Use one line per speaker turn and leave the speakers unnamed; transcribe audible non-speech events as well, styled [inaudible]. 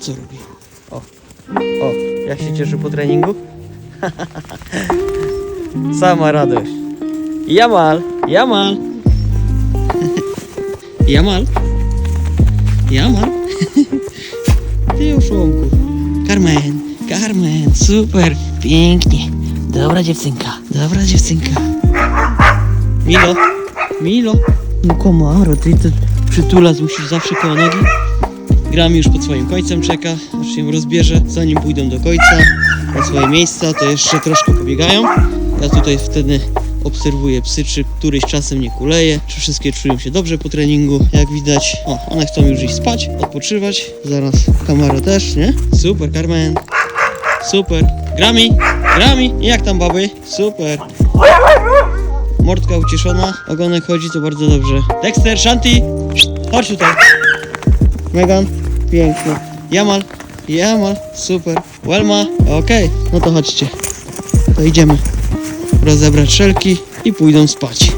Co robi? O, o, jak się cieszy po treningu? [laughs] Sama radość. Jamal, Jamal. [laughs] Jamal. Jamal. [laughs] Ty oszołomku. Carmen, Carmen, super, pięknie. Dobra dziewczynka, dobra dziewczynka. Milo, Milo. No komaro, ty to przytulas musisz zawsze koło nogi. Gram już pod swoim końcem czeka, aż się rozbierze. Zanim pójdą do końca na swoje miejsca, to jeszcze troszkę pobiegają. Ja tutaj wtedy obserwuję psy, czy któryś czasem nie kuleje, czy wszystkie czują się dobrze po treningu. Jak widać, o, one chcą już iść spać, odpoczywać. Zaraz Kamaro też, nie? Super, Carmen. Super. Grami, grami. Jak tam baby? Super. Mordka ucieszona, ogonek chodzi, to bardzo dobrze. Dexter, Shanti, chodź tutaj. Megan, pięknie. Jamal, Jamal, super. Welma, okej, no to chodźcie. To idziemy rozebrać szelki i pójdą spać.